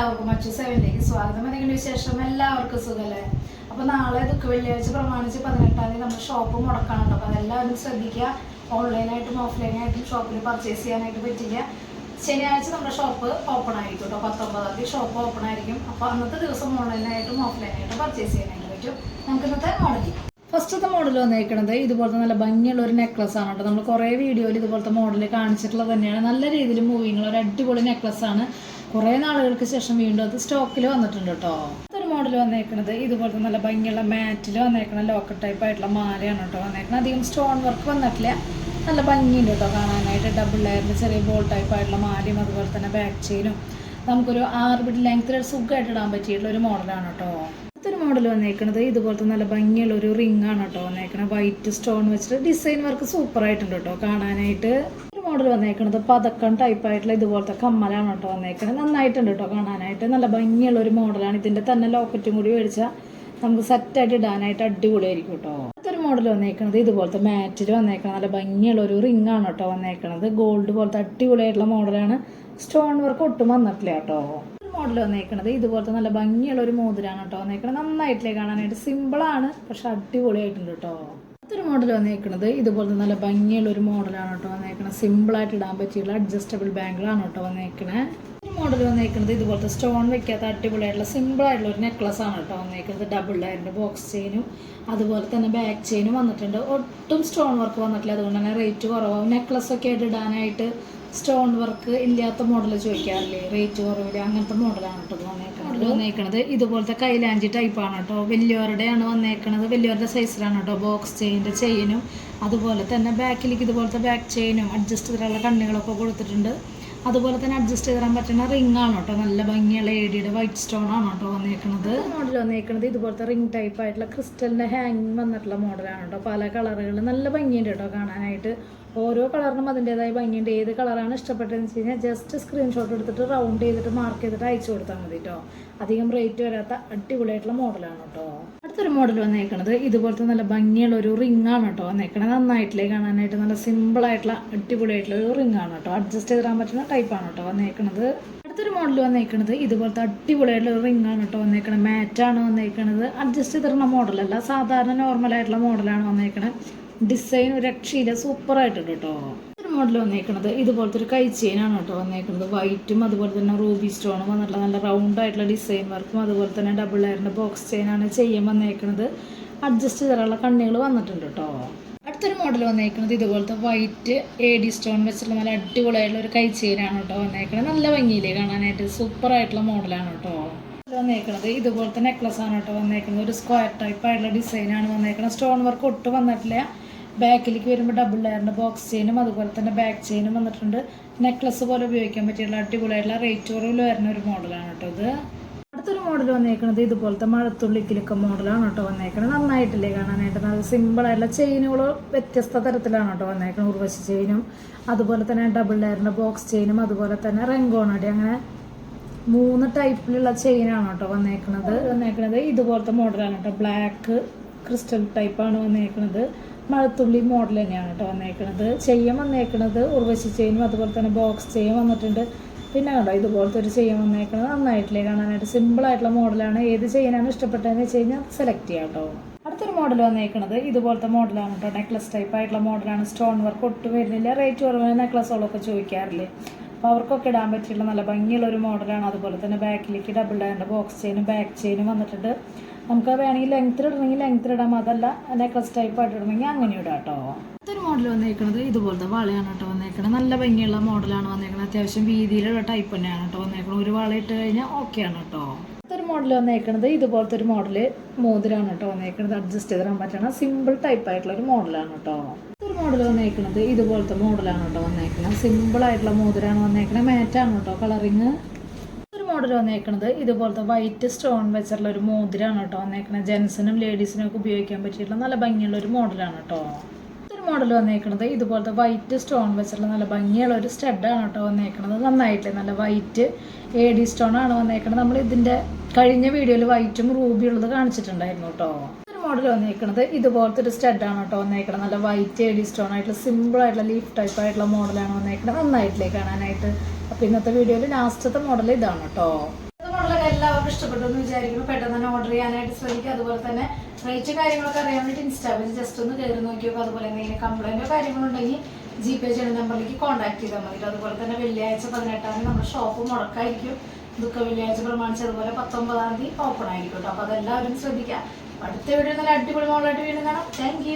എല്ലാവർക്കും മറ്റു സെവനിലേക്ക് സ്വാഗതം എന്തെങ്കിലും വിശേഷം? എല്ലാവർക്കും സുഖമല്ലേ അപ്പൊ നാളെ ദുഃഖ വെള്ളിയാഴ്ച പ്രമാണിച്ച് പതിനെട്ടാം തീയതി നമ്മുടെ ഷോപ്പ് മുടക്കാനുണ്ട് അപ്പൊ അതെല്ലാവരും ശ്രദ്ധിക്കുക. ഓൺലൈനായിട്ടും ഓഫ്ലൈനായിട്ടും ഷോപ്പിൽ പർച്ചേസ് ചെയ്യാനായിട്ട് പറ്റില്ല. ശനിയാഴ്ച നമ്മുടെ ഷോപ്പ് ഓപ്പൺ ആയിരിക്കും കേട്ടോ. പത്തൊമ്പതാം തീയതി ഷോപ്പ് ഓപ്പൺ ആയിരിക്കും. അപ്പൊ അന്നത്തെ ദിവസം ഓൺലൈനായിട്ടും ഓഫ്ലൈനായിട്ടും പർച്ചേസ് ചെയ്യാനായിട്ട് പറ്റും. നമുക്ക് ഇന്നത്തെ മോഡൽ ഫസ്റ്റത്തെ മോഡൽ വന്നേക്കണത് ഇതുപോലത്തെ നല്ല ഭംഗിയുള്ള ഒരു നെക്ലസ് ആണ് കേട്ടോ. നമ്മൾ കുറേ വീഡിയോയിൽ ഇതുപോലത്തെ മോഡൽ കാണിച്ചിട്ടുള്ളത് തന്നെയാണ്. നല്ല രീതിയിൽ മൂവിങ്ങുള്ള ഒരു അടിപൊളി നെക്ലസ് ആണ്. കുറേ നാളുകൾക്ക് ശേഷം വീണ്ടും അത് സ്റ്റോക്കിൽ വന്നിട്ടുണ്ട് കേട്ടോ. ഒരു മോഡൽ വന്നേക്കണത്. ഇതുപോലത്തെ നല്ല ഭംഗിയുള്ള മാറ്റിൽ വന്നേക്കണ ലോക്കർ ടൈപ്പ് ആയിട്ടുള്ള മാലയാണ് കേട്ടോ വന്നേക്കുന്നത് അധികം സ്റ്റോൺ വർക്ക് വന്നിട്ടില്ല. നല്ല ഭംഗിയുണ്ട് കേട്ടോ കാണാനായിട്ട്. ഡബിൾ ലെയറിന്റെ ചെറിയ ബോൾ ടൈപ്പ് ആയിട്ടുള്ള മാലയും അതുപോലെ തന്നെ ബാക്ക് ചെയിനും നമുക്കൊരു ആറ് ബിറ്റ് ലെങ്ത്തിൽ സുഖമായിട്ട് ഇടാൻ പറ്റിയിട്ടുള്ള ഒരു മോഡലാണ് കേട്ടോ. അടുത്തൊരു മോഡൽ വന്നേക്കണത്. ഇതുപോലത്തെ നല്ല ഭംഗിയുള്ള ഒരു റിംഗ് ആണ് കേട്ടോ വന്നേക്കണത്. വൈറ്റ് സ്റ്റോൺ വെച്ചിട്ട് ഡിസൈൻ വർക്ക് സൂപ്പർ ആയിട്ടുണ്ട് കേട്ടോ കാണാനായിട്ട്. മോഡൽ വന്നേക്കണത്. പതക്കം ടൈപ്പ് ആയിട്ടുള്ള ഇതുപോലത്തെ കമ്മലാണ് കേട്ടോ വന്നേക്കുന്നത് നന്നായിട്ടുണ്ട് കേട്ടോ കാണാനായിട്ട്. നല്ല ഭംഗിയുള്ള ഒരു മോഡലാണ് ഇതിന്റെ തന്നെ ലോക്കറ്റും കൂടി മേടിച്ചാൽ നമുക്ക് സെറ്റായിട്ട് ഇടാനായിട്ട് അടിപൊളിയായിരിക്കും കേട്ടോ. അടുത്തൊരു മോഡൽ വന്നേക്കുന്നത് ഇതുപോലത്തെ മാറ്റിൽ വന്നേക്കുന്നത് നല്ല ഭംഗിയുള്ള ഒരു റിംഗ് ആണ് കേട്ടോ വന്നേക്കുന്നത് ഗോൾഡ് പോലത്തെ അടിപൊളിയായിട്ടുള്ള മോഡലാണ് സ്റ്റോൺ വർക്ക് ഒട്ടും വന്നിട്ടില്ല കേട്ടോ. മോഡൽ വന്നേക്കുന്നത് ഇതുപോലത്തെ നല്ല ഭംഗിയുള്ള ഒരു മോതിരാണ് കേട്ടോ വന്നേക്കുന്നത് നന്നായിട്ടില്ലേ കാണാനായിട്ട്? സിമ്പിളാണ് പക്ഷെ അടിപൊളിയായിട്ടുണ്ട് കേട്ടോ. അടുത്തൊരു മോഡൽ വന്നേക്കുന്നത് ഇതുപോലത്തെ നല്ല ഭംഗിയുള്ള ഒരു മോഡലാണ് കേട്ടോ വന്നേക്കുന്നത് സിമ്പിളായിട്ട് ഇടാൻ പറ്റിയുള്ള അഡ്ജസ്റ്റബിൾ ബാങ്കിളാണ് കേട്ടോ വന്നേക്കണേ. ഒരു മോഡൽ വന്നേക്കുന്നത് ഇതുപോലത്തെ സ്റ്റോൺ വെക്കാത്ത അടിപൊളിയായിട്ടുള്ള സിമ്പിളായിട്ടുള്ള ഒരു നെക്ലസ് ആണ് കേട്ടോ വന്നേക്കുന്നത് ഡബിൾ ലെയറിന്റെ ബോക്സ് ചെയിനും അതുപോലെ തന്നെ ബാക്ക് ചെയിനും വന്നിട്ടുണ്ട്. ഒട്ടും സ്റ്റോൺ വർക്ക് വന്നിട്ടില്ല. അതുകൊണ്ട് തന്നെ റേറ്റ് കുറവാകും നെക്ലസ് ഒക്കെ ആയിട്ട് ഇടാനായിട്ട് സ്റ്റോൺ വർക്ക് ഇല്ലാത്ത മോഡൽ ചോദിക്കാറില്ലേ? റേറ്റ് കുറവില്ല അങ്ങനത്തെ മോഡലാണ് കേട്ടോ വന്നേക്കുന്നത് വന്നേക്കണത്. ഇതുപോലത്തെ കൈലാഞ്ചി ടൈപ്പാണ് കേട്ടോ. വലിയവരുടെയാണ് വന്നേക്കണത്. വലിയവരുടെ സൈസിലാണ് കേട്ടോ. ബോക്സ് ചെയിന്റെ ചെയിനും അതുപോലെ തന്നെ ബാക്കിലേക്ക് ഇതുപോലത്തെ ബാക്ക് ചെയിനും അഡ്ജസ്റ്റ് ചെയ്തിട്ടുള്ള കണ്ണികളൊക്കെ കൊടുത്തിട്ടുണ്ട്. അതുപോലെ തന്നെ അഡ്ജസ്റ്റ് ചെയ്ത് തരാൻ പറ്റുന്ന റിംഗ് ആണ് കേട്ടോ. നല്ല ഭംഗിയുള്ള ഏടിയുടെ വൈറ്റ് സ്റ്റോൺ ആണ് കേട്ടോ വന്നേക്കുന്നത് മോഡൽ വന്നേക്കുന്നത് ഇതുപോലത്തെ റിംഗ് ടൈപ്പ് ആയിട്ടുള്ള ക്രിസ്റ്റലിന്റെ ഹാങ്ങിങ് വന്നിട്ടുള്ള മോഡലാണ് കേട്ടോ. പല കളറുകൾ നല്ല ഭംഗിയുണ്ട് കേട്ടോ കാണാനായിട്ട്. ഓരോ കളറിനും അതിന്റെതായ ഭംഗിയുണ്ട്. ഏത് കളറാണ് ഇഷ്ടപ്പെട്ടതെന്ന് വെച്ച് കഴിഞ്ഞാൽ ജസ്റ്റ് സ്ക്രീൻഷോട്ട് എടുത്തിട്ട് റൗണ്ട് ചെയ്തിട്ട് മാർക്ക് ചെയ്തിട്ട് അയച്ചു കൊടുത്താൽ മതി കേട്ടോ അധികം റേറ്റ് വരാത്ത അടിപൊളിയായിട്ടുള്ള മോഡലാണ് കേട്ടോ അടുത്തൊരു മോഡൽ വന്നേക്കണത് ഇതുപോലത്തെ നല്ല ഭംഗിയുള്ള ഒരു റിംഗ് ആണ് കേട്ടോ വന്നേക്കണത് നന്നായിട്ടില്ലേ കാണാനായിട്ട് നല്ല സിമ്പിൾ ആയിട്ടുള്ള അടിപൊളിയായിട്ടുള്ള ഒരു റിംഗ് ആണ് കേട്ടോ അഡ്ജസ്റ്റ് ചെയ്തിടാൻ പറ്റുന്ന ടൈപ്പാണ് കേട്ടോ വന്നേക്കണത്. അടുത്തൊരു മോഡൽ വന്നേക്കണത് ഇതുപോലത്തെ അടിപൊളിയായിട്ടുള്ള ഒരു റിംഗ് ആണ് കേട്ടോ വന്നേക്കണത്. മാറ്റാണ് വന്നേക്കണത്. അഡ്ജസ്റ്റ് ചെയ്തിടുന്ന മോഡലല്ല സാധാരണ നോർമൽ ആയിട്ടുള്ള മോഡലാണ് വന്നേക്കണത്. ഡിസൈൻ ഒരു രക്ഷയില്ല. സൂപ്പർ ആയിട്ടുണ്ട് കേട്ടോ മോഡൽ വന്നേക്കണത്. ഇതുപോലത്തെ ഒരു കൈ ചെയിനാണ് കേട്ടോ വന്നേക്കുന്നത് വൈറ്റും അതുപോലെ തന്നെ റൂബി സ്റ്റോണും വന്നിട്ടുള്ള നല്ല റൗണ്ട് ആയിട്ടുള്ള ഡിസൈൻ വർക്കും അതുപോലെ തന്നെ ഡബിൾ ലെയറിന്റെ ബോക്സ് ചെയിനാണ് ചെയ്യാൻ വന്നേക്കുന്നത് അഡ്ജസ്റ്റ് ചെയ്തിട്ടുള്ള കണ്ണികൾ വന്നിട്ടുണ്ട് കേട്ടോ അടുത്തൊരു മോഡൽ വന്നേക്കുന്നത് ഇതുപോലത്തെ വൈറ്റ് എ ഡി സ്റ്റോൺ വെച്ചിട്ടുള്ള നല്ല അടിപൊളിയായിട്ടുള്ള ഒരു കൈ ചെയിനാണ് കേട്ടോ വന്നേക്കുന്നത് നല്ല ഭംഗിയില്ലേ കാണാനായിട്ട്. സൂപ്പറായിട്ടുള്ള മോഡലാണ് കേട്ടോ വന്നേക്കുന്നത് ഇതുപോലത്തെ നെക്ലസ് ആണ് കേട്ടോ വന്നേക്കുന്നത് ഒരു സ്ക്വയർ ടൈപ്പ് ആയിട്ടുള്ള ഡിസൈനാണ് വന്നേക്കുന്നത് സ്റ്റോൺ വർക്ക് ഒട്ടും വന്നിട്ടില്ല. ബാക്കിലേക്ക് വരുമ്പോൾ ഡബിൾ ലെയറിന്റെ ബോക്സ് ചെയിനും അതുപോലെ തന്നെ ബാക്ക് ചെയിനും വന്നിട്ടുണ്ട്. നെക്ലസ് പോലെ ഉപയോഗിക്കാൻ പറ്റിയുള്ള അടിപൊളിയായിട്ടുള്ള റേറ്റ് കുറവിൽ വരുന്ന ഒരു മോഡലാണ് കേട്ടോ ഇത്. അടുത്തൊരു മോഡൽ വന്നേക്കുന്നത് ഇതുപോലത്തെ മഴത്തുള്ളി കിലുക്ക മോഡലാണ് കേട്ടോ വന്നേക്കുന്നത് നന്നായിട്ടില്ലേ കാണാനായിട്ട്. നല്ല സിമ്പിളായിട്ടുള്ള ചെയിനുകൾ വ്യത്യസ്ത തരത്തിലാണ് കേട്ടോ വന്നേക്കുന്നത് ഉർവശി ചെയിനും അതുപോലെ തന്നെ ഡബിൾ ലെയറിന്റെ ബോക്സ് ചെയിനും അതുപോലെ തന്നെ റെങ്കോണടി അങ്ങനെ മൂന്ന് ടൈപ്പിലുള്ള ചെയിനാണ് കേട്ടോ വന്നേക്കുന്നത് വന്നേക്കുന്നത് ഇതുപോലത്തെ മോഡലാണ് കേട്ടോ. ബ്ലാക്ക് ക്രിസ്റ്റൽ ടൈപ്പാണ് വന്നേക്കുന്നത് മഴത്തുള്ളി മോഡൽ തന്നെയാണ് കേട്ടോ വന്നേക്കണത്. ചെയ്യാൻ വന്നേക്കണത് ഉർവശി ചെയിനും അതുപോലെ തന്നെ ബോക്സ് ചെയിൻ വന്നിട്ടുണ്ട്. പിന്നെ കണ്ടോ ഇതുപോലത്തെ ഒരു ചെയ്യാൻ വന്നേക്കണത് നന്നായിട്ടില്ലേ കാണാനായിട്ട്. സിമ്പിൾ ആയിട്ടുള്ള മോഡലാണ് ഏത് ചെയ്യാനാണ് ഇഷ്ടപ്പെട്ടതെന്ന് വെച്ച് കഴിഞ്ഞാൽ സെലക്ട് ചെയ്യാം കേട്ടോ. അടുത്തൊരു മോഡൽ വന്നേക്കുന്നത് ഇതുപോലത്തെ മോഡലാണ് കേട്ടോ. നെക്ലസ് ടൈപ്പ് ആയിട്ടുള്ള മോഡലാണ് സ്റ്റോൺ വർക്ക് ഒട്ടും വരുന്നില്ല. റേറ്റ് കുറവ് നെക്ലസുകളൊക്കെ ചോദിക്കാറില്ലേ. അപ്പോൾ അവർക്കൊക്കെ ഇടാൻ പറ്റിയിട്ടുള്ള നല്ല ഭംഗിയുള്ള ഒരു മോഡലാണ്. അതുപോലെ തന്നെ ബാക്കിലേക്ക് ഡബിൾ ഡയറിന്റെ ബോക്സ് ചെയിനും ബാക്ക് ചെയിനും വന്നിട്ടുണ്ട്. നമുക്ക് വേണമെങ്കിൽ ലെങ്ത്തിൽ ഇടണമെങ്കിൽ ലെങ്ത്തിൽ ഇടാം. അതല്ല നെക്ലസ് ടൈപ്പ് ആയിട്ട് ഇടണമെങ്കിൽ അങ്ങനെ ഇടാം കേട്ടോ. ഇതൊരു മോഡൽ വന്നേക്കുന്നത് ഇതുപോലത്തെ വളയാണ് കേട്ടോ വന്നേക്കുന്നത് നല്ല ഭംഗിയുള്ള മോഡലാണ് വന്നേക്കുന്നത് അത്യാവശ്യം വീതിയിലുള്ള ടൈപ്പ് തന്നെയാണ് കേട്ടോ വന്നേക്കുന്നത് ഒരു വള ഇട്ട് കഴിഞ്ഞാൽ ഓക്കെയാണ് കേട്ടോ. അടുത്തൊരു മോഡൽ വന്നേക്കുന്നത് ഇതുപോലത്തെ ഒരു മോഡൽ മോതിരാണ് കേട്ടോ വന്നേക്കുന്നത് അഡ്ജസ്റ്റ് ചെയ്തിടാൻ പറ്റണ സിമ്പിൾ ടൈപ്പ് ആയിട്ടുള്ള ഒരു മോഡലാണ് കേട്ടോ. മോഡൽ വന്നേക്കുന്നത് ഇതുപോലത്തെ മോഡലാണ് കേട്ടോ വന്നേക്കുന്നത് സിമ്പിൾ ആയിട്ടുള്ള മോതിരാണ് വന്നേക്കുന്നത് മാറ്റാണ് കേട്ടോ കളറിങ് ഒരു മോഡൽ വന്നേക്കുന്നത് ഇതുപോലത്തെ വൈറ്റ് സ്റ്റോൺ വെച്ചിട്ടുള്ള ഒരു മോതിരാണ് കേട്ടോ വന്നേക്കുന്നത് ജെൻസിനും ലേഡീസിനും ഒക്കെ ഉപയോഗിക്കാൻ പറ്റിയിട്ടുള്ള നല്ല ഭംഗിയുള്ള ഒരു മോഡലാണ് കേട്ടോ. ഒരു മോഡൽ വന്നേക്കുന്നത് ഇതുപോലത്തെ വൈറ്റ് സ്റ്റോൺ വെച്ചിട്ടുള്ള നല്ല ഭംഗിയുള്ള ഒരു സ്റ്റഡാണ് കേട്ടോ വന്നേക്കുന്നത് നന്നായിട്ട് നല്ല വൈറ്റ് എ ഡി സ്റ്റോൺ ആണ് വന്നേക്കുന്നത് നമ്മൾ ഇതിന്റെ കഴിഞ്ഞ വീഡിയോയിൽ വൈറ്റും റൂബിയുള്ളത് കാണിച്ചിട്ടുണ്ടായിരുന്നു കേട്ടോ. മോഡൽ വന്നിരിക്കുന്നത്. ഇതുപോലത്തെ ഒരു സ്റ്റഡാണ് കേട്ടോ വന്നേക്കുന്നത് നല്ല വൈറ്റ് എഡി സ്റ്റോൺ ആയിട്ടുള്ള സിമ്പിൾ ആയിട്ടുള്ള ലീഫ് ടൈപ്പ് ആയിട്ടുള്ള മോഡലാണ് വന്നേക്കുന്നത് നന്നായിട്ടില്ലേ കാണാനായിട്ട്. അപ്പോൾ ഇന്നത്തെ വീഡിയോയിൽ ലാസ്റ്റത്തെ മോഡൽ ഇതാണ് കേട്ടോ. മോഡലൊക്കെ എല്ലാവർക്കും ഇഷ്ടപ്പെട്ടു എന്ന് വിചാരിക്കുന്നു. പെട്ടെന്ന് തന്നെ ഓർഡർ ചെയ്യാനായിട്ട് ശ്രമിക്കുക അതുപോലെ തന്നെ റേറ്റ് കാര്യങ്ങളൊക്കെ അറിയാൻ വേണ്ടി ഇൻസ്റ്റാഗ്രാമിൽ ജസ്റ്റ് ഒന്ന് കയറി നോക്കിയോ അതുപോലെ എന്തെങ്കിലും കംപ്ലൈന്റോ കാര്യങ്ങളുണ്ടെങ്കിൽ ജി പേ ചെയ്യുന്ന നമ്പറിലേക്ക് കോൺടാക്ട് ചെയ്താൽ മതി. അതുപോലെ തന്നെ വെള്ളിയാഴ്ച പതിനെട്ടാം തീയതി നമ്മുടെ ഷോപ്പ് മുടക്കായിരിക്കും. ദുഃഖ വെള്ളിയാഴ്ച പ്രമാണിച്ച് അതുപോലെ പത്തൊമ്പതാം തീയതി ഓപ്പൺ ആയിരിക്കും കേട്ടോ. അപ്പോൾ അതെല്ലാവരും ശ്രദ്ധിക്കുക അടുത്ത വീഡിയോ നല്ല അടിപൊളി മോളായിട്ട് വീണ്ടും കാണാം. താങ്ക്